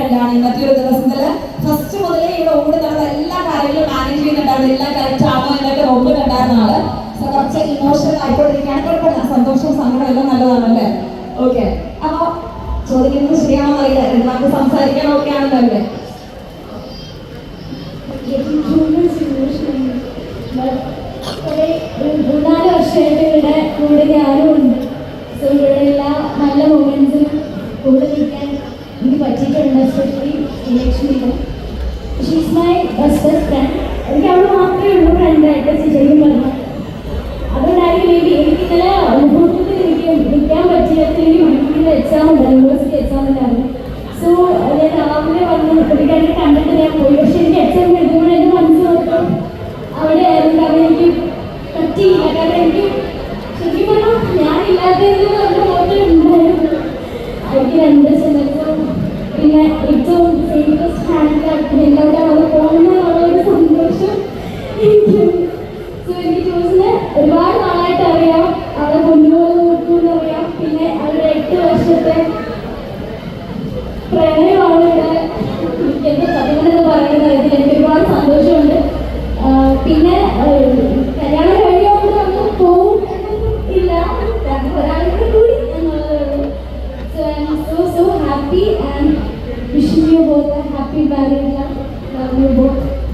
ഫ്രണ്ടാണ് ഇന്നത്തെ ഒരു ദിവസത്തിൽ ഫസ്റ്റ് മുതലേ ഇവിടെ ഓട് നടന്ന എല്ലാ കാര്യങ്ങളും മാനേജ് ചെയ്യുന്നുണ്ടായിരുന്നു. എല്ലാ കറക്റ്റ് ആണോ എന്നൊക്കെ നോക്കുന്നുണ്ടായിരുന്ന ആൾ. So, കുറച്ച് ഇമോഷണൽ ആയിക്കൊണ്ടിരിക്കുകയാണ്. കുഴപ്പമില്ല. സന്തോഷവും സങ്കടം എല്ലാം നല്ലതാണല്ലേ? ഓക്കെ അപ്പൊ ചോദിക്കുന്നത് ശരിയാണോ അറിയില്ല. നമുക്ക് സംസാരിക്കാൻ ഓക്കെ ആണെന്നല്ലേ മൂന്നാൽ വർഷമായിട്ട് ഇവിടെ കൂടെ ഞാനും ഉണ്ട്. സോ ഇവിടെയുള്ള നല്ല മൂമെന്റ്സും കൂടെ നിൽക്കാൻ എനിക്ക് പറ്റിയിട്ടുണ്ട് എസ്പെഷ്യലി ഇലക്ഷനിൽ ഷീസ് മൈ ബെസ്റ്റ് ഫ്രണ്ട് എനിക്ക് അവൾ മാത്രമേ ഉള്ളൂ ഫ്രണ്ടായിട്ട് ശരിക്കും പറഞ്ഞു അതുകൊണ്ടായിരിക്കും ബി എനിക്ക് ഇന്നലെ അനുഭവത്തിൽ എനിക്ക് നിൽക്കാൻ പറ്റിയത് എനിക്ക് വീട്ടിൽ എക്സാം ഉണ്ട്. യൂണിവേഴ്സിറ്റി എക്സാം ഉണ്ടായിരുന്നു സോ ഞാൻ രാവിലെ വന്ന് പുള്ളിക്കാരെ കണ്ടിട്ട് ഞാൻ പോയി. പക്ഷെ എനിക്ക് എക്സാം എഴുതുമ്പോൾ എന്റെ മനസ്സിലോട്ട് അവിടെ ആയിരുന്നു. കാരണം എനിക്ക് പറ്റിയില്ല. കാരണം എനിക്ക് ശരിക്കും പറഞ്ഞു ഞാനില്ലാത്തതിൽ പറഞ്ഞ മുഖത്തിൽ ഉണ്ടായിരുന്നു. എനിക്ക് രണ്ട് സെമസ്റ്ററും പിന്നെ ഏറ്റവും സേഫസ്റ്റ് ഹാൻഡിൽ എല്ലാവരും അവിടെ പോകുന്നതിനുള്ള ഒരു സന്തോഷം സോ എനിക്ക് ജോസിനെ ഒരുപാട് നാളായിട്ട് അറിയാം. അവിടെ കൊണ്ടുപോകുന്ന നോക്കുമെന്ന് അറിയാം. പിന്നെ അവരുടെ എട്ട് വർഷത്തെ പ്രണയമാണ് ഇവിടെ എന്താ സത്യമെന്ന് പറയുന്നത് ഇതിൽ എനിക്ക് ഒരുപാട് സന്തോഷമുണ്ട്. പിന്നെ बोला हैप्पी बैलेंस लव